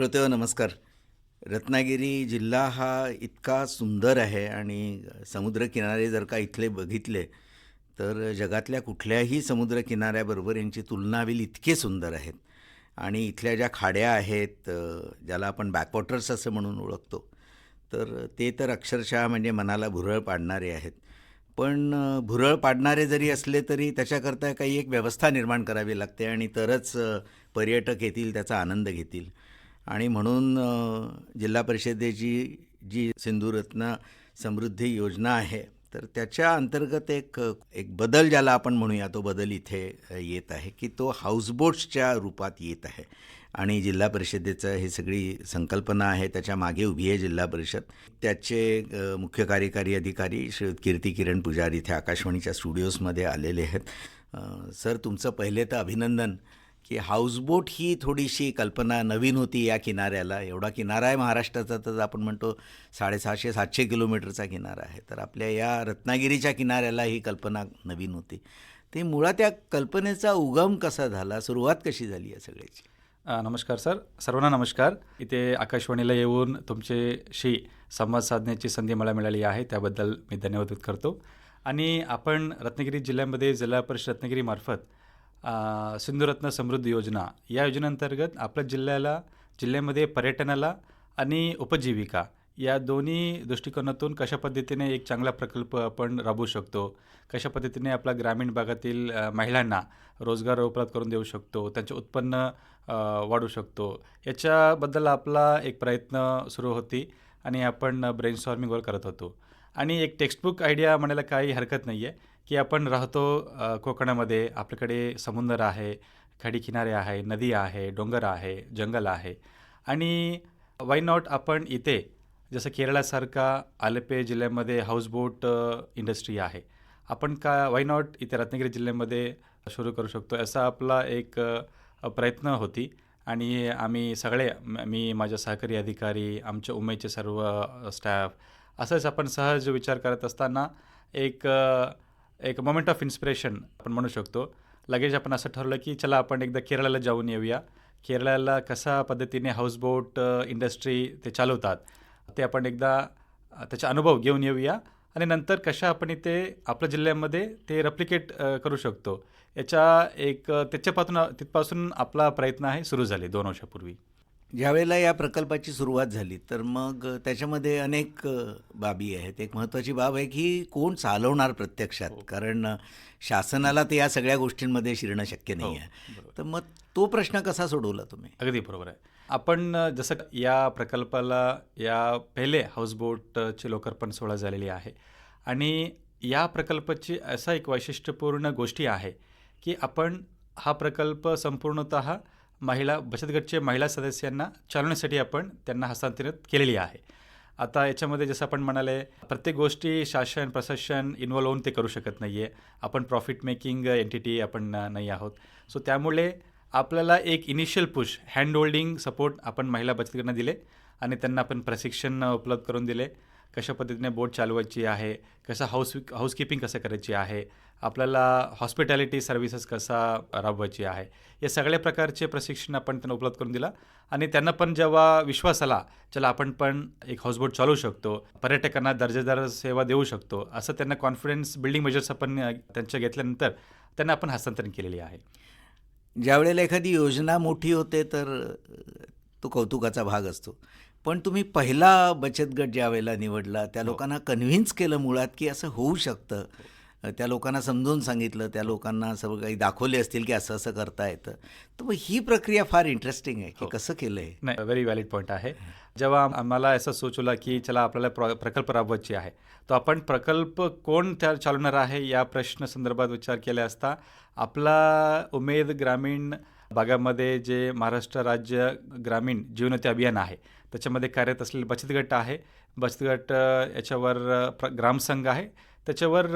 श्रोतेहो नमस्कार. रत्नागिरी जिल्हा हा इतका सुंदर आहे आणि समुद्रकिनारे जर का इथले बघितले तर जगातल्या कुठल्याही समुद्रकिनाऱ्याबरोबर यांची तुलना होईल इतके सुंदर आहेत. आणि इथल्या ज्या खाड्या आहेत ज्याला आपण बॅकवॉटर्स असं म्हणून ओळखतो तर ते तर अक्षरशः म्हणजे मनाला भुरळ पाडणारे आहेत. पण भुरळ पाडणारे जरी असले तरी त्याच्याकरता काही एक व्यवस्था निर्माण करावी लागते आणि तरच पर्यटक येतील त्याचा आनंद घेतील. आणि म्हणून जिल्हा परिषदेची जी सिंधुरत्न समृद्धी योजना आहे तर त्याच्या अंतर्गत एक एक बदल ज्याला आपण म्हणूया तो बदल इथे येत आहे की तो हाऊसबोट्सच्या रूपात येत आहे. आणि जिल्हा परिषदेचं हे सगळी संकल्पना आहे त्याच्यामागे उभी आहे जिल्हा परिषद. त्याचे मुख्य कार्यकारी अधिकारी श्री कीर्ती किरण पुजारी इथे आकाशवाणीच्या स्टुडिओजमध्ये आलेले आहेत. सर तुमचं पहिले तर अभिनंदन. की हाऊसबोट ही थोडीशी कल्पना नवीन होती या किनाऱ्याला. एवढा किनारा आहे महाराष्ट्राचा तर आपण म्हणतो साडेसहाशे सातशे किलोमीटरचा किनारा आहे. तर आपल्या या रत्नागिरीच्या किनाऱ्याला ही कल्पना नवीन होती. ते मुळात या कल्पनेचा उगम कसा झाला? सुरुवात कशी झाली या सगळ्याची? नमस्कार सर. सर्वांना नमस्कार. इथे आकाशवाणीला येऊन तुमच्याशी संवाद साधण्याची संधी मला मिळाली आहे. त्याबद्दल मी धन्यवाद करतो. आणि आपण रत्नागिरी जिल्ह्यामध्ये जिल्हा परिषद रत्नागिरीमार्फत सिंधुरत्न समृद्धी योजना. या योजनेअंतर्गत आपल्या जिल्ह्याला जिल्ह्यामध्ये पर्यटनाला आणि उपजीविका या दोन्ही दृष्टिकोनातून कशा पद्धतीने एक चांगला प्रकल्प आपण राबवू शकतो कशा पद्धतीने आपल्या ग्रामीण भागातील महिलांना रोजगार उपलब्ध करून देऊ शकतो त्यांचे उत्पन्न वाढू शकतो याच्याबद्दल आपला एक प्रयत्न सुरू होती आणि आपण ब्रेनस्टॉर्मिंगवर करत होतो. आणि एक टेक्स्टबुक आयडिया म्हणायला काही हरकत नाही आहे की आपण राहतो कोकणामध्ये. आपल्याकडे समुद्र आहे खडीकिनारे आहे नदी आहे डोंगर आहे जंगल आहे. आणि वाय नॉट आपण इथे जसं केरळासारखा आलेपे जिल्ह्यामध्ये हाऊसबोट इंडस्ट्री आहे. आपण का वाय नॉट इथे रत्नागिरी जिल्ह्यामध्ये सुरू करू शकतो असा आपला एक प्रयत्न होती. आणि आम्ही सगळे मी माझ्या सहकारी अधिकारी आमच्या उमेदचे सर्व स्टाफ असंच आपण सहज विचार करत असताना एक एक मोमेंट ऑफ इन्स्पिरेशन आपण म्हणू शकतो. लगेच आपण असं ठरवलं की चला आपण एकदा केरळाला जाऊन येऊया. केरळाला कशा पद्धतीने हाऊसबोट इंडस्ट्री ते चालवतात ते आपण एकदा त्याचा अनुभव घेऊन येऊया. आणि नंतर कशा आपण इथे आपल्या जिल्ह्यामध्ये ते रेप्लिकेट करू शकतो. याच्या एक त्याच्यापासून तिथपासून आपला प्रयत्न आहे सुरू झाले दोन वर्षापूर्वी. ज्यावेळेला या प्रकल्पाची सुरुवात झाली तर मग त्याच्यामध्ये अनेक बाबी आहेत. एक महत्त्वाची बाब आहे की कोण चालवणार प्रत्यक्षात? कारण अ, शासनाला तर या सगळ्या गोष्टींमध्ये शिरणं शक्य नाही आहे. तर मग तो प्रश्न कसा सोडवला तुम्ही? अगदी बरोबर आहे. आपण जसं या प्रकल्पाला या पहिले हाऊसबोटचे लोकार्पण सोहळा झालेली आहे. आणि या प्रकल्पाची असा एक वैशिष्ट्यपूर्ण गोष्टी आहे की आपण हा प्रकल्प संपूर्णतः महिला बचत गटचे महिला सदस्यांना चालवण्यासाठी आपण त्यांना हस्तांतरित केलेली आहे. आता याच्यामध्ये जसं आपण म्हणाले प्रत्येक गोष्टी शासन प्रशासन इन्व्हॉल्व होऊन ते करू शकत नाही आहे आपण प्रॉफिट मेकिंग एंटिटी आपण नाही आहोत. सो त्यामुळे आपल्याला एक initial push hand holding support आपण महिला बचत गटांना दिले आणि त्यांना आपण प्रशिक्षण उपलब्ध करून दिले. कशा पद्धतीने बोट चालवायची आहे कसं हाऊस हाऊसकीपिंग कसं करायची आहे आपल्याला हॉस्पिटॅलिटी सर्व्हिसेस कसा राबवायची आहे या सगळ्या प्रकारचे प्रशिक्षण आपण त्यांना उपलब्ध करून दिलं. आणि त्यांना पण जेव्हा विश्वास आला चला आपण पण एक हाऊसबोट चालवू शकतो पर्यटकांना दर्जेदार सेवा देऊ शकतो असं त्यांना कॉन्फिडन्स बिल्डिंग मेजर्स आपण त्यांच्या घेतल्यानंतर त्यांना आपण हस्तांतरण केलेली आहे. ज्यावेळेला एखादी योजना मोठी होते तर तो कौतुकाचा भाग असतो. पण तुम्ही पहिला बचत गट ज्या वेळेला निवडला त्या लोकांना कन्व्हिन्स केलं मुळात की असं होऊ शकतं. त्या लोकांना समजून सांगितलं त्या लोकांना सगळं काही दाखवले असतील की असं असं करता येतं तर मग ही प्रक्रिया फार इंटरेस्टिंग आहे की कसं केलं आहे नाही व्हेरी व्हॅलिड पॉईंट आहे. जेव्हा आम्हाला असं सुचवलं की चला आपल्याला प्र प्रकल्प राबवायची आहे तो आपण प्रकल्प कोण त्या चालवणार आहे या प्रश्न संदर्भात विचार केला असता आपला उमेद ग्रामीण भागामध्ये जे महाराष्ट्र राज्य ग्रामीण जीवनोती अभियान आहे त्याच्यामध्ये कार्यरत असलेले बचत गट आहे. बचत गट याच्यावर प्र ग्रामसंघ आहे. त्याच्यावर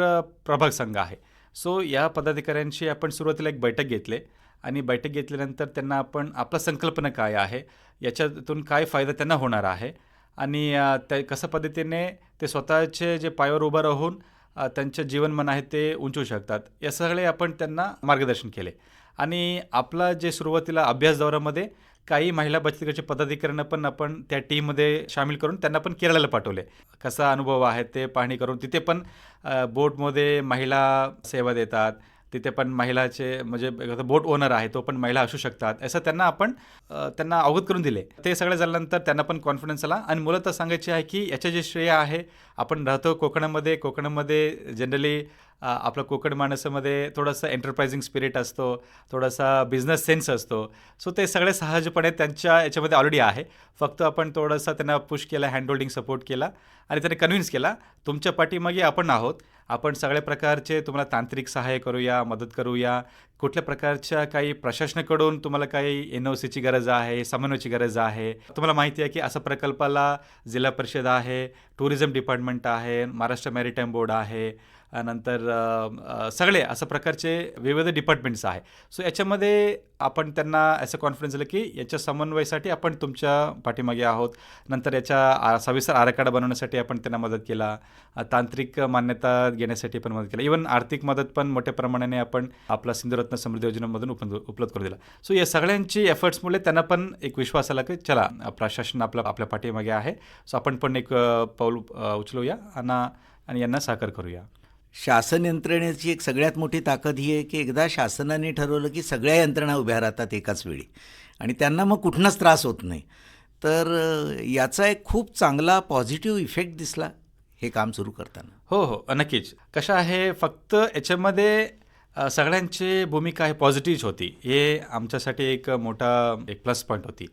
प्रभाग संघ आहे. सो या पदाधिकाऱ्यांशी आपण सुरुवातीला एक बैठक घेतले आणि बैठक घेतल्यानंतर त्यांना आपण आपला संकल्पना काय आहे याच्यातून काय फायदा त्यांना होणार आहे आणि त्या कशा पद्धतीने ते स्वतःचे जे पायावर उभं राहून अ, त्यांचे जीवनमान आहे ते उंचवू शकतात या सगळे आपण त्यांना मार्गदर्शन केले. आणि आपला जे सुरुवातीला अभ्यास दौऱ्यामध्ये काही महिला बचत गटचे पदाधिकाऱ्यांना पण आपण त्या टीममध्ये सामील करून त्यांना पण केरळला पाठवले. कसा अनुभव आहे ते पाहणी करून तिथे पण बोटमध्ये महिला सेवा देतात तिथे पण महिलाचे म्हणजे बोट ओनर आहे तो पण महिला असू शकतात असं त्यांना आपण त्यांना अवगत करून दिले. ते सगळे झाल्यानंतर त्यांना पण कॉन्फिडन्स आला आणि मुलं तर सांगायचे आहे की याचे जे श्रेय आहे आपण राहतो कोकणामध्ये कोकणामध्ये जनरली आपलं कोकण माणसामध्ये थोडंसं एंटरप्राइझिंग स्पिरिट असतो थोडासा बिझनेस सेन्स असतो. सो ते सगळे सहजपणे त्यांच्या याच्यामध्ये ऑलरेडी आहे. फक्त आपण थोडंसं त्यांना पुश केला हँडहोल्डिंग सपोर्ट केला आणि त्यांनी कन्व्हिन्स केला तुमच्या पाठीमागे आपण आहोत. आपण सगळ्या प्रकारचे तुम्हाला तांत्रिक सहाय्य करूया मदत करूया. कुठल्या प्रकारच्या काही प्रशासनाकडून तुम्हाला काही एन ओ सीची गरज आहे समन्वयाची गरज आहे? तुम्हाला माहिती आहे की असं प्रकल्पाला जिल्हा परिषद आहे टुरिझम डिपार्टमेंट आहे महाराष्ट्र मॅरिटाईम बोर्ड आहे नंतर सगळे असं प्रकारचे विविध डिपार्टमेंट्स आहे. सो याच्यामध्ये आपण त्यांना असं कॉन्फिडन्स दिलं की याच्या समन्वयासाठी आपण तुमच्या पाठीमागे आहोत. नंतर याच्या सविस्तर आराखडा बनवण्यासाठी आपण त्यांना मदत केला. तांत्रिक मान्यता घेण्यासाठी पण मदत केला. इवन आर्थिक मदत पण मोठ्या प्रमाणाने आपण आपला सिंधुरत्न समृद्धी योजनेमधून उपलब्ध उपलब्ध करून दिला. सो या सगळ्यांची एफर्ट्समुळे त्यांना पण एक विश्वास आला की चला प्रशासन आपलं आपल्या पाठीमागे आहे. सो आपण पण एक पाऊल उचलूया आणि आणि यांना साकार करूया. शासन यंत्रणेची एक सगळ्यात मोठी ताकद ही आहे की एकदा शासनाने ठरवलं की सगळ्या यंत्रणा उभ्या राहतात एकाच वेळी. आणि त्यांना मग कुठनंच त्रास होत नाही. तर याचा एक खूप चांगला पॉझिटिव्ह इफेक्ट दिसला हे काम सुरू करताना. हो हो. नक्कीच. कसं आहे फक्त याच्यामध्ये सगळ्यांची भूमिका ही पॉझिटिव्ह होती. हे आमच्यासाठी एक मोठा एक प्लस पॉईंट होती.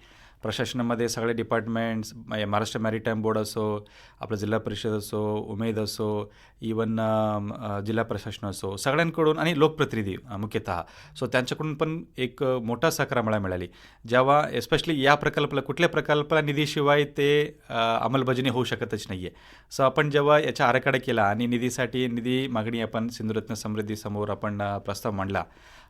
प्रशासनामध्ये सगळे डिपार्टमेंट्स म्हणजे महाराष्ट्र मॅरिटाईम बोर्ड असो आपलं जिल्हा परिषद असो उमेद असो इवन जिल्हा प्रशासन असो सगळ्यांकडून आणि लोकप्रतिनिधी मुख्यतः. सो त्यांच्याकडून पण एक मोठा सहकार मला मिळाली. जेव्हा एस्पेशली या प्रकल्पाला कुठल्या प्रकल्पाला निधीशिवाय ते अंमलबजावणी होऊ शकतच नाही आहे सो आपण जेव्हा याचा आराखडा केला आणि निधीसाठी निधी मागणी आपण सिंधुरत्न समृद्धी समोर आपण प्रस्ताव मांडला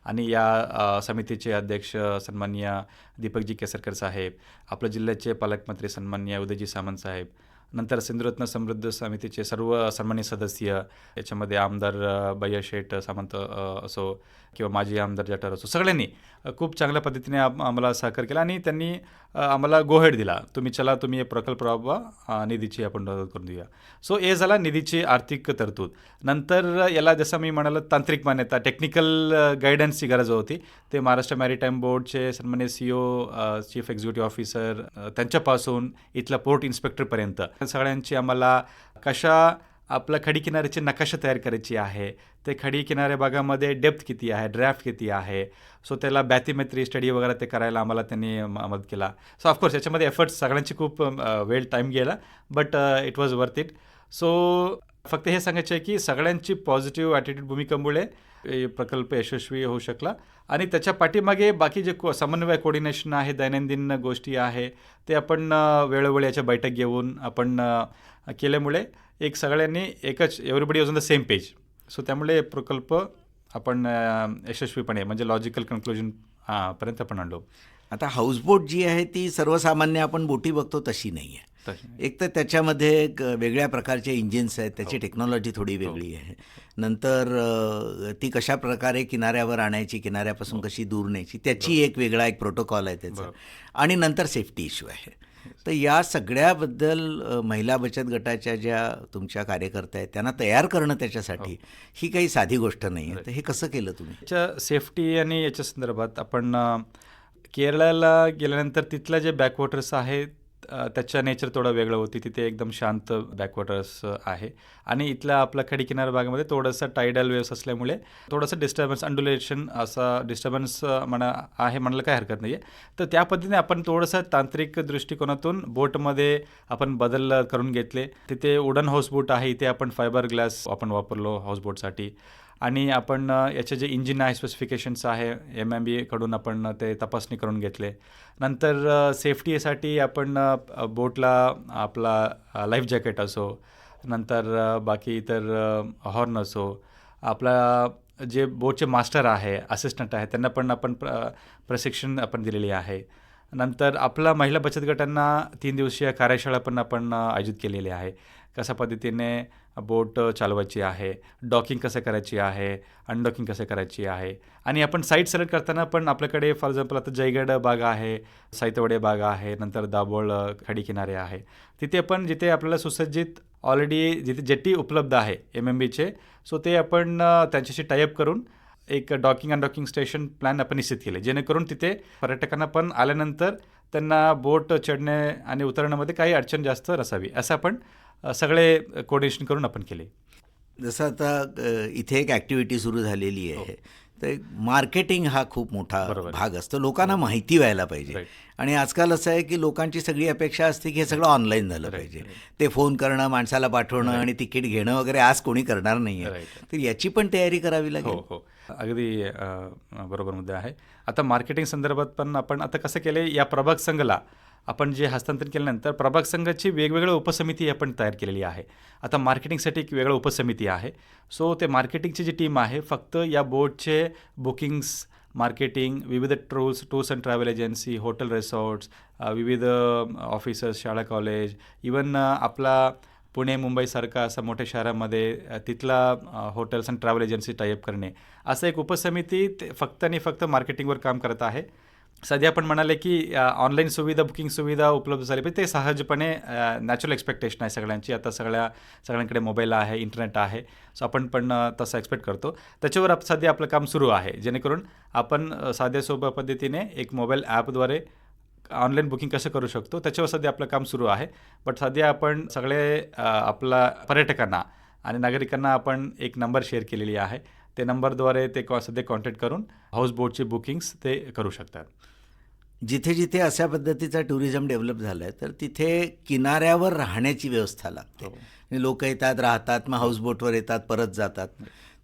आणि या समितीचे अध्यक्ष सन्मान्य दीपकजी केसरकर साहेब आपल्या जिल्ह्याचे पालकमंत्री सन्मान्य उदयजी सामंत साहेब नंतर सिंधुरत्न समृद्ध समितीचे सर्व सन्मान्य सदस्य याच्यामध्ये आमदार भैया शेठ सामंत असो किंवा माजी आमदार जठार असो सगळ्यांनी खूप चांगल्या पद्धतीने आम्हाला सहकार्य केला आणि त्यांनी आम्हाला गोहेड दिला. तुम्ही चला तुम्ही हे प्रकल्प राबवा निधीची आपण मदत करून देऊया. सो हे झाला निधीची आर्थिक तरतूद. नंतर याला जसं मी म्हणालो तांत्रिक मान्यता टेक्निकल गायडन्सची गरज होती. ते महाराष्ट्र मॅरिटाईम बोर्डचे सन्मान्य C O chief executive officer त्यांच्यापासून इथला पोर्ट इन्स्पेक्टरपर्यंत सगळ्यांची आम्हाला कशा आपल्या खडी किनाऱ्याची नकाशा तयार करायची आहे. ते खडी किनारे भागामध्ये डेप्थ किती आहे? ड्राफ्ट किती आहे? सो त्याला बॅथिमेट्री स्टडी वगैरे ते करायला आम्हाला त्यांनी मदत केला. सो ऑफकोर्स याच्यामध्ये एफर्ट्स सगळ्यांची खूप वेळ टाईम गेला but it was worth it so फक्त हे सांगायचं आहे की सगळ्यांची पॉझिटिव्ह ॲटिट्यूड भूमिकेमुळे प्रकल्प यशस्वी होऊ शकला. आणि त्याच्या पाठीमागे बाकी जे को समन्वय कोऑर्डिनेशन आहे दैनंदिन गोष्टी आहे ते आपण वेळोवेळी याच्या बैठक घेऊन आपण केल्यामुळे एक सगळ्यांनी एकच everybody was on the same page so त्यामुळे प्रकल्प आपण यशस्वीपणे म्हणजे लॉजिकल कन्क्लुजन पर्यंत आपण आणलो. आता हाऊसबोट जी आहे ती सर्वसामान्य आपण बोटी बघतो तशी नाही. आहे एक तर त्याच्यामध्ये एक वेगळ्या प्रकारचे इंजिन्स आहेत त्याची टेक्नॉलॉजी थोडी वेगळी आहे. नंतर ती कशा प्रकारे किनाऱ्यावर आणायची किनाऱ्यापासून कशी दूर न्यायची त्याची एक वेगळा एक प्रोटोकॉल आहे त्याचा. आणि नंतर सेफ्टी इश्यू आहे. तर या सगळ्याबद्दल महिला बचत गटाच्या ज्या तुमच्या कार्यकर्त्या आहेत त्यांना तयार करणं त्याच्यासाठी ही. काही साधी गोष्ट नाही आहे. तर हे कसं केलं तुम्ही? याच्या सेफ्टी आणि याच्या संदर्भात आपण केरळाला गेल्यानंतर तिथलं जे बॅकवॉटर्स आहेत त्याचं त्याच्या नेचर थोडं वेगळं होती. तिथे एकदम शांत बॅकवॉटर्स आहे. आणि इथल्या आपल्या खडी किनार भागामध्ये थोडंसं टायडल वेव्स असल्यामुळे थोडंसं डिस्टर्बन्स अंडुलेशन असा डिस्टर्बन्स म्हणा आहे म्हणायला काय हरकत नाही आहे तर त्या पद्धतीने आपण थोडंसं तांत्रिक दृष्टिकोनातून बोटमध्ये आपण बदल करून घेतले. तिथे वुडन हाऊसबोट आहे. इथे आपण फायबर ग्लास आपण वापरलो हाऊसबोटसाठी आणि आपण याचे जे इंजिन आहे स्पेसिफिकेशन्स आहे एम एम बीकडून आपण ते तपासणी करून घेतले. नंतर सेफ्टीसाठी आपण बोटला आपला लाईफ जॅकेट असो नंतर बाकी इतर हॉर्न असो आपला जे बोटचे मास्टर आहे असिस्टंट आहे त्यांना पण आपण प्र प्रशिक्षण आपण दिलेले आहे. नंतर आपला महिला बचत गटांना तीन दिवसीय कार्यशाळा पण आपण आयोजित केलेली आहे. कशा पद्धतीने बोट चालवायची आहे डॉकिंग कसं करायची आहे अनडॉकिंग कसं करायची आहे. आणि आपण साईट सिलेक्ट करताना पण आपल्याकडे फॉर एक्झाम्पल आता जयगड बाग आहे साईतवडे बाग आहे नंतर दाभोळ खाडी किनारे आहे. तिथे पण जिथे आपल्याला सुसज्जित ऑलरेडी जिथे जेट्टी उपलब्ध आहे एम एम बीचे सो ते आपण त्यांच्याशी टाईअप करून एक डॉकिंग अनडॉकिंग स्टेशन प्लॅन आपण निश्चित केले. जेणेकरून तिथे पर्यटकांना पण आल्यानंतर त्यांना बोट चढणे आणि उतरण्यामध्ये काही अडचण जास्त नसावी. असं आपण सगळे कोऑर्डिनेशन करून आपण केले. जसं आता इथे एक ॲक्टिव्हिटी सुरू झालेली आहे. तर मार्केटिंग हा खूप मोठा. भाग असतो. लोकांना माहिती व्हायला पाहिजे. आणि आजकाल असं आहे की लोकांची सगळी अपेक्षा असते की हे सगळं ऑनलाईन झालं पाहिजे. ते फोन करणं माणसाला पाठवणं आणि तिकीट घेणं वगैरे आज कोणी करणार नाही आहे. तर याची पण तयारी करावी हो लागेल. हो अगदी अ, बरोबर मुद्दा आहे. आता मार्केटिंग संदर्भात पण आपण आता कसं केले या प्रभाग संघाला आपण जे हस्तांतरण केल्यानंतर प्रभाग संघाची वेगवेगळ्या उपसमिती आपण तयार केलेली आहे. आता मार्केटिंगसाठी एक वेगळं उपसमिती आहे. सो ते मार्केटिंगची जी टीम आहे फक्त या बोर्डचे बुकिंग्स मार्केटिंग विविध tours tours and travel agency hotel resorts विविध ऑफिसर्स शाळा कॉलेज इवन आपला पुणे मुंबईसारखा असं मोठ्या शहरामध्ये तिथला hotels and travel agency tie up करणे. असं एक उपसमिती ते फक्त आणि फक्त मार्केटिंगवर काम करत आहे. सध्या आपण म्हणाले की ऑनलाईन सुविधा बुकिंग सुविधा उपलब्ध झाली पाहिजे ते सहजपणे नॅचरल एक्सपेक्टेशन आहे सगळ्यांची. आता सगळ्या सगळ्यांकडे मोबाईल आहे इंटरनेट आहे सो आपण पण तसं एक्सपेक्ट करतो. त्याच्यावर आप सध्या आपलं काम सुरू आहे जेणेकरून आपण साध्या सोप्या पद्धतीने एक मोबाईल ॲपद्वारे ऑनलाईन बुकिंग कसं करू शकतो त्याच्यावर सध्या आपलं काम सुरू आहे. बट सध्या आपण सगळे आपला पर्यटकांना आणि नागरिकांना आपण एक नंबर शेअर केलेली आहे. ते नंबरद्वारे ते कॉ सध्या कॉन्टॅक्ट करून हाऊसबोटचे बुकिंग्स ते करू शकतात. जिथे जिथे अशा पद्धतीचा टुरिझम डेव्हलप झाला आहे तर तिथे किनाऱ्यावर राहण्याची व्यवस्था लागते. लोक येतात राहतात मग हाऊसबोटवर येतात परत जातात.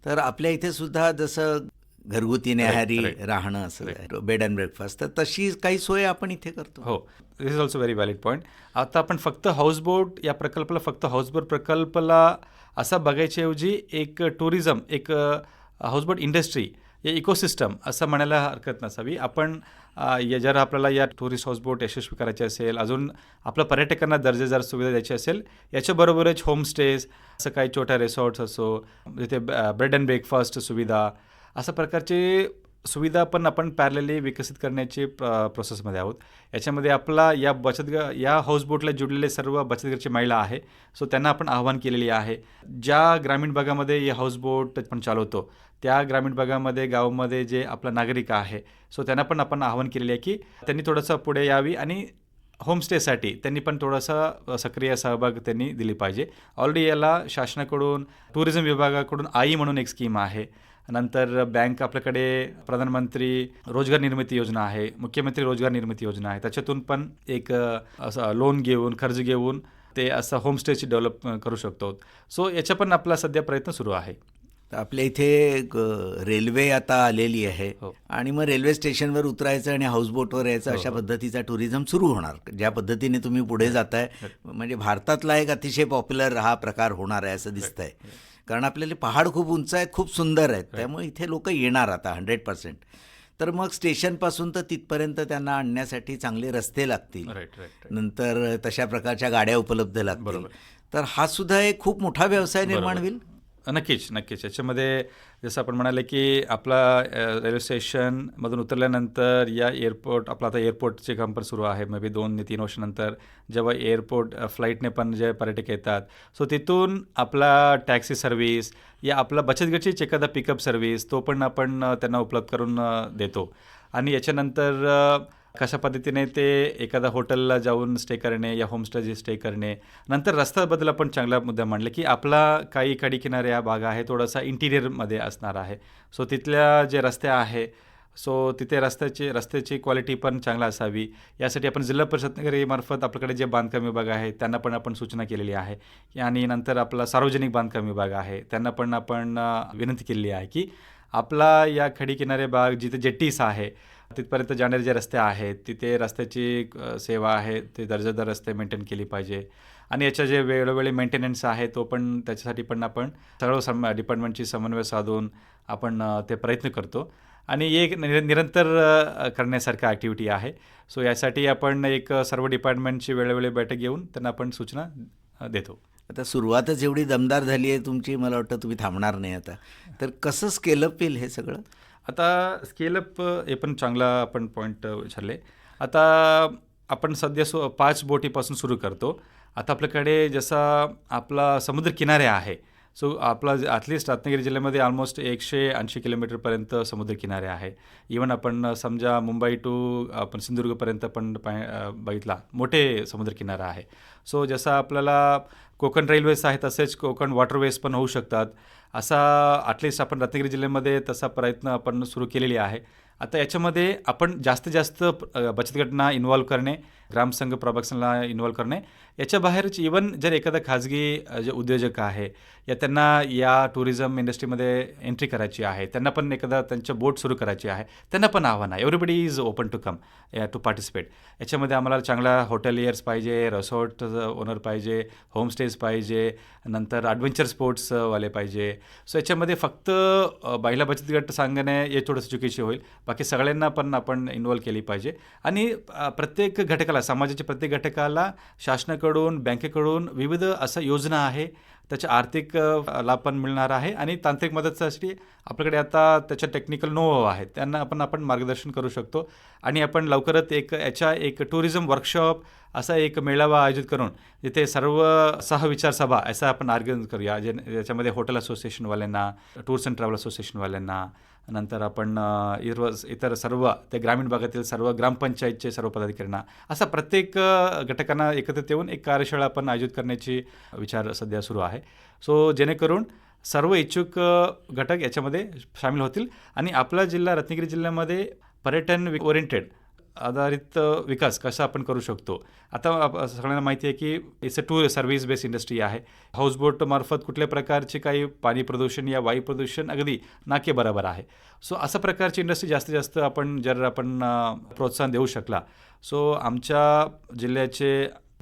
तर आपल्या इथे सुद्धा जसं घरगुती न्याहारी right. राहणं असं बेड अँड ब्रेकफास्ट तर तशी काही सोय आपण इथे करतो. हो. This is also very valid point आता आपण फक्त हाऊसबोट या प्रकल्पाला फक्त हाऊसबोट प्रकल्पाला असं बघायच्याऐवजी एक टुरिझम एक हाऊसबोट इंडस्ट्री या इकोसिस्टम असं म्हणायला हरकत नसावी. आपण या जर आपल्याला या टुरिस्ट हाऊसबोट यशस्वी करायचे असेल अजून आपल्या पर्यटकांना दर्जेदार सुविधा द्यायची असेल याच्याबरोबरच होमस्टेज असं काही छोट्या रिसॉर्ट्स असो जिथे ब्रेड अँड ब्रेकफास्ट सुविधा अशा प्रकारचे सुविधा पण आपण पॅरलली विकसित करण्याची प्र प्रोसेसमध्ये आहोत. याच्यामध्ये आपला या बचत ग या हाऊसबोटला जुडलेले सर्व बचत गटची महिला आहे. सो त्यांना आपण आव्हान केलेली आहे. ज्या ग्रामीण भागामध्ये या हाऊसबोट आपण चालवतो त्या ग्रामीण भागामध्ये गावामध्ये जे आपला नागरिक आहे सो त्यांना पण आपण आव्हान केलेले आहे की त्यांनी थोडंसं पुढे यावी आणि होमस्टेसाठी त्यांनी पण थोडासा सक्रिय सहभाग त्यांनी दिली पाहिजे. ऑलरेडी याला शासनाकडून टुरिझम विभागाकडून आई म्हणून एक स्कीम आहे. नंतर बँक आपल्याकडे प्रधानमंत्री रोजगार निर्मिती योजना आहे मुख्यमंत्री रोजगार निर्मिती योजना आहे. त्याच्यातून पण एक असं लोन घेऊन कर्ज घेऊन ते असं होमस्टेची डेव्हलप करू शकतो. सो याचा पण आपला सध्या प्रयत्न सुरू आहे. तर आपल्या इथे रेल्वे आता आलेली आहे हो. आणि मग रेल्वे स्टेशनवर उतरायचं आणि हाऊसबोटवर यायचं अशा पद्धतीचा टुरिझम सुरू होणार. ज्या पद्धतीने तुम्ही पुढे जाताय म्हणजे भारतातला एक अतिशय पॉप्युलर हा प्रकार होणार आहे असं दिसतंय. कारण आपल्याला पहाड खूप उंच आहेत खूप सुंदर आहेत त्यामुळे इथे लोक येणार आता हंड्रेड पर्सेंट तर मग स्टेशनपासून तर तिथपर्यंत त्यांना आणण्यासाठी चांगले रस्ते लागतील. नंतर तशा प्रकारच्या गाड्या उपलब्ध लागतील. बरोबर. तर हा सुद्धा एक खूप मोठा व्यवसाय निर्माण. होईल. नक्कीच नक्कीच. याच्यामध्ये जसं आपण म्हणाले की आपला रेल्वे स्टेशनमधून उतरल्यानंतर या एअरपोर्ट आपला आता एअरपोर्टचे काम पण सुरू आहे. मे बी दोन ते तीन वर्षानंतर जेव्हा एअरपोर्ट फ्लाईटने पण जे पर्यटक येतात. सो तिथून आपला टॅक्सी सर्व्हिस या आपला बचत गटाची एखादा पिकअप सर्व्हिस तो पण आपण त्यांना उपलब्ध करून देतो. आणि याच्यानंतर कशा पद्धतीने ते एखादा हॉटेलला जाऊन स्टे करणे या होमस्टे स्टे करणे. नंतर रस्त्याबद्दल आपण चांगला मुद्दा मांडले की आपला काही कडी किनारे हा भाग आहे थोडासा इंटिरियरमध्ये असणार आहे. सो तिथल्या जे रस्ते आहे सो तिथे रस्त्याची रस्त्याची क्वालिटी पण चांगला असावी. यासाठी आपण जिल्हा परिषद नगरीमार्फत आपल्याकडे जे बांधकाम विभाग आहे त्यांना पण आपण सूचना केलेली आहे. आणि नंतर आपला सार्वजनिक बांधकाम विभाग आहे त्यांना पण आपण विनंती केलेली आहे की आपला या खडी किनारे भाग जिथे जेट्टीस आहे तिथपर्यंत जाणारे जे रस्ते आहेत तिथे रस्त्याची सेवा आहे ते दर्जेदार रस्ते मेंटेन केली पाहिजे. आणि याच्या जे वेळोवेळी मेंटेनन्स आहे तो पण त्याच्यासाठी पण आपण सर्व सम डिपार्टमेंटची समन्वय साधून आपण ते प्रयत्न करतो. आणि एक निर निरंतर करण्यासारखं ॲक्टिव्हिटी आहे. सो यासाठी आपण एक सर्व डिपार्टमेंटची वेळोवेळी बैठक घेऊन त्यांना आपण सूचना देतो. आता सुरुवातच एवढी दमदार झाली आहे तुमची मला वाटतं तुम्ही थांबणार नाही आता. तर कसं स्केलअप येईल हे सगळं? आता स्केलअप हे पण चांगला आपण पॉईंट विचारले. आता आपण सध्या सु पाच बोटीपासून सुरू करतो. आता आपल्याकडे जसा आपला समुद्र किनारे आहे सो आपला ॲटलिस्ट रत्नागिरी जिल्ह्यामध्ये ऑलमोस्ट एकशे ऐंशी किलोमीटरपर्यंत समुद्रकिनारे आहे. इवन आपण समजा मुंबई टू आपण सिंधुदुर्गपर्यंत पण पाय बघितला मोठे समुद्रकिनारा आहे. सो जसा आपल्याला कोकण रेल्वेज आहे तसेच कोकण वॉटरवेज पण होऊ शकतात. असा ॲटलिस्ट आपण रत्नागिरी जिल्ह्यामध्ये तसा प्रयत्न आपण सुरू केलेली आहे. आता याच्यामध्ये आपण जास्तीत जास्त बचत गटना इन्व्हॉल्व करणे ग्रामसंघ प्रभागसंघाला इन्व्हॉल्व करणे याच्या बाहेरच इवन जर एखादा खाजगी जे उद्योजक आहे या त्यांना या टुरिझम इंडस्ट्रीमध्ये एंट्री करायची आहे त्यांना पण एखादा त्यांच्या बोट सुरू करायची आहे त्यांना पण आव्हान आहे. Everybody is open to come to participate याच्यामध्ये आम्हाला चांगला हॉटेलियर्स पाहिजे रिसॉर्ट ओनर पाहिजे होमस्टेज पाहिजे नंतर ॲडव्हेंचर स्पोर्ट्सवाले पाहिजे. सो याच्यामध्ये फक्त अ, बचत गट सांगणे हे थोडंसं चुकीचे होईल. बाकी सगळ्यांना पण आपण इन्व्हॉल्व केली पाहिजे. आणि प्रत्येक घटकाला समाजाच्या प्रत्येक घटकाला शासनाकडून बँकेकडून विविध असं योजना आहे त्याच्या आर्थिक लाभ पण मिळणार आहे आणि तांत्रिक मदतीसाठी आपल्याकडे आता त्याच्या टेक्निकल नो आहे त्यांना आपण आपण मार्गदर्शन करू शकतो आणि आपण लवकरच एक याच्या एक टुरिझम वर्कशॉप असा एक मेळावा आयोजित करून जिथे सर्व सहविचार सभा असा आपण ऑर्गनाईज करूया. जे याच्यामध्ये हॉटेल असोसिएशनवाल्यांना टूर्स अँड ट्रॅव्हल असोसिएशनवाल्यांना नंतर आपण इर्व इतर सर्व त्या ग्रामीण भागातील सर्व ग्रामपंचायतचे सर्व पदाधिकाऱ्यांना असा प्रत्येक घटकांना एकत्रित येऊन एक कार्यशाळा आपण आयोजित करण्याची विचार सध्या सुरू आहे. सो जेणेकरून सर्व इच्छुक घटक याच्यामध्ये सामील होतील आणि आपला जिल्हा रत्नागिरी जिल्ह्यामध्ये पर्यटन ओरिएंटेड आधारित विकास कसा आपण करू शकतो? आता सगळ्यांना माहिती आहे की it's a tour service based industry आहे. हाऊसबोटमार्फत कुठल्या प्रकारचे काही पाणी प्रदूषण या वायू प्रदूषण अगदी नाके बरोबर आहे. सो अशा प्रकारची इंडस्ट्री जास्तीत जास्त आपण जर आपण प्रोत्साहन देऊ शकला सो आमच्या जिल्ह्याचे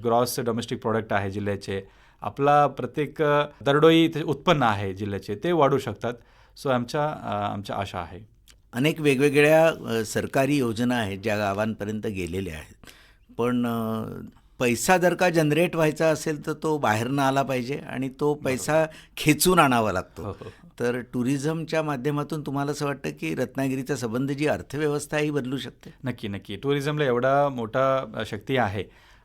ग्रॉस डोमेस्टिक प्रोडक्ट आहे जिल्ह्याचे. आपला प्रत्येक दरडोई ते उत्पन्न आहे जिल्ह्याचे. ते वाढू शकतात. सो आमच्या आमच्या आशा आहे. अनेक वेगवेगळ्या सरकारी योजना आहेत ज्या गावांपर्यंत गेलेल्या आहेत. पण पैसा जर का जनरेट व्हायचा असेल तर तो बाहेरनं आला पाहिजे आणि तो पैसा खेचून आणावा लागतो. हो हो. तर टुरिझमच्या माध्यमातून तुम्हाला असं वाटतं की रत्नागिरीचा संबंध जी अर्थव्यवस्था ही बदलू शकते? नक्की नक्की. टुरिझमला एवढा मोठा शक्ती आहे.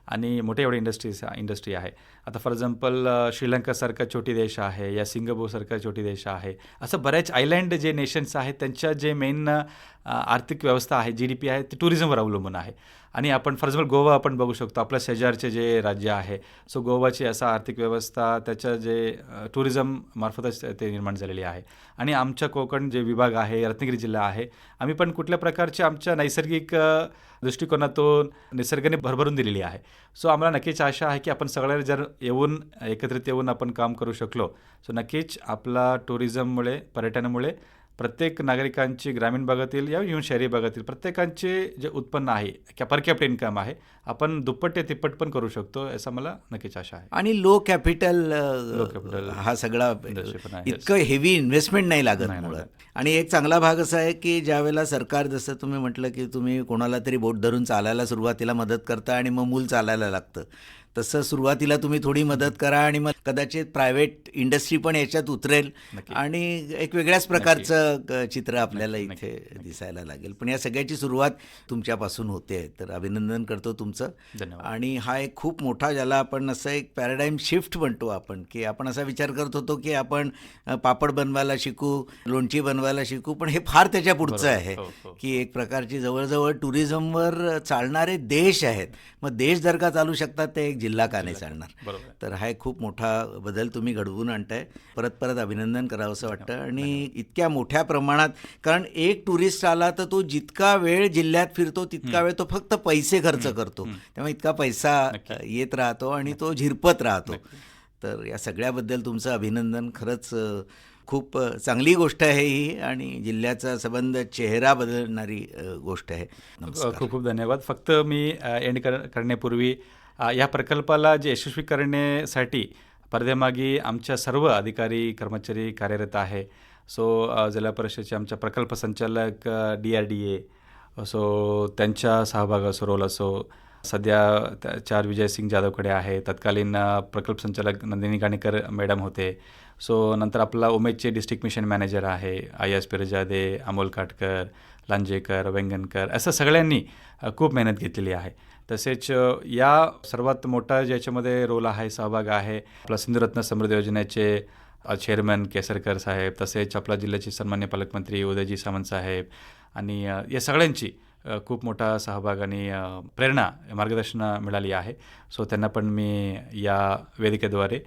आणि मोठे एवढे इंडस्ट्रीज इंडस्ट्री आहे. आता फॉर एक्झाम्पल श्रीलंकासारखा छोटी देश आहे या सिंगापूरसारखा छोटी देश आहे. असं बऱ्याच आयलँड जे नेशन्स आहेत त्यांच्या जे मेन आर्थिक व्यवस्था आहे जी डी पी आहे ते टुरिझमवर अवलंबून आहे. आणि आपण फॉर एक्झाम्पल गोवा आपण बघू शकतो. आपल्या शेजारचे जे राज्य आहे सो गोवाची असा आर्थिक व्यवस्था त्याच्या जे टुरिझम मार्फतच ते निर्माण झालेली आहे. आणि आमच्या कोकण जे विभाग आहे रत्नागिरी जिल्हा आहे आम्ही पण कुठल्या प्रकारचे आमच्या नैसर्गिक दृष्टिकोनातून निसर्गाने भरभरून दिलेली आहे. सो आम्हाला नक्कीच आशा आहे की आपण सगळ्या जर येऊन एकत्रित येऊन आपण काम करू शकलो सो नक्कीच आपला टुरिझममुळे पर्यटनामुळे प्रत्येक नागरिकांची ग्रामीण भागातील या इव्हन शहरी भागातील प्रत्येकांचे जे उत्पन्न आहे किंवा पर कॅप्ट इन्कम आहे आपण दुप्पट ते तिप्पट पण करू शकतो असं मला नक्कीच आशा आहे आणि लो कॅपिटल हा सगळा. इतकं हेवी इन्व्हेस्टमेंट नाही लागत नाही मुळात लागत. आणि एक चांगला भाग असा आहे की ज्यावेळेला सरकार जसं तुम्ही म्हटलं की तुम्ही कोणाला तरी बोट धरून चालायला सुरुवातीला मदत करता आणि मग मूल चालायला लागतं तसं सुरुवातीला तुम्ही थोडी मदत करा आणि मग कदाचित प्रायव्हेट इंडस्ट्री पण याच्यात उतरेल. आणि एक वेगळ्याच प्रकारचं चित्र आपल्याला इथे दिसायला लागेल. पण या सगळ्याची सुरुवात तुमच्यापासून होते. तर अभिनंदन करतो तुमचं. आणि हा एक खूप मोठा ज्याला आपण असं एक पॅराडाईम शिफ्ट म्हणतो आपण की आपण असा विचार करत होतो की आपण पापड बनवायला शिकू लोणची बनवायला शिकू पण हे फार त्याच्या पुढचं. आहे हो, हो. की एक प्रकारची जवळजवळ टुरिझमवर चालणारे देश आहेत. मग देश जर का चालू शकतात ते एक जिल्हा का नाही चालणार. तर हा एक खूप मोठा बदल तुम्ही घडवून आणताय. परत परत अभिनंदन करावं असं वाटतं आणि इतक्या मोठ्या प्रमाणात कारण एक टुरिस्ट आला तर तो जितका वेळ जिल्ह्यात फिरतो तितका वेळ तो फक्त पैसे खर्च करतो. त्यामुळे इतका पैसा येत राहतो आणि तो झिरपत राहतो. तर या सगळ्याबद्दल तुमचं अभिनंदन. खरंच खूप चांगली गोष्ट आहे ही आणि जिल्ह्याचा संबंध चेहरा बदलणारी गोष्ट आहे. नमस्कार. खूप खूप धन्यवाद. फक्त मी एंड कर करण्यापूर्वी या प्रकल्पाला जे यशस्वी करण्यासाठी पडद्यामागे आमच्या सर्व अधिकारी कर्मचारी कार्यरत आहे. सो जिल्हा परिषदेचे आमच्या प्रकल्प संचालक D R D A so त्यांच्या सहभाग असो रोल असो सध्या त्या चार विजयसिंग जाधवकडे आहे. तत्कालीन प्रकल्प संचालक नंदिनी गाणेकर मॅडम होते. सो नंतर आपला उमेदचे डिस्ट्रिक्ट मिशन मॅनेजर आहे आय एस पिरजादे अमोल काटकर लांजेकर वेंगणकर असं सगळ्यांनी खूप मेहनत घेतलेली आहे. तसेच या सर्वात मोठा ज्याच्यामध्ये रोल आहे सहभाग आहे आपला सिंधुरत्न समृद्धी योजनेचे चेअरमन केसरकर साहेब तसेच आपला जिल्ह्याचे सन्मान्य पालकमंत्री उदयजी सावंत साहेब आणि या सगळ्यांची खूप मोठा सहभाग आणि प्रेरणा मार्गदर्शन मिळाली आहे. सो त्यांना पण मी या वेदिकेद्वारे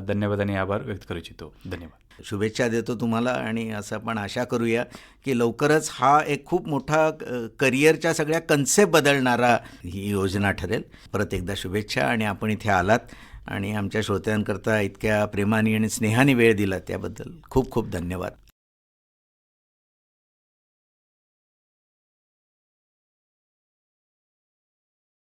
धन्यवाद आणि आभार व्यक्त करू इच्छितो. धन्यवाद. शुभेच्छा देतो तुम्हाला आणि असं आपण आशा करूया की लवकरच हा एक खूप मोठा करिअरच्या सगळ्या कन्सेप्ट बदलणारा ही योजना ठरेल. परत एकदा शुभेच्छा आणि आपण इथे आलात आणि आमच्या श्रोत्यांकरता इतक्या प्रेमाने आणि स्नेहाने वेळ दिला त्याबद्दल खूप खूप धन्यवाद.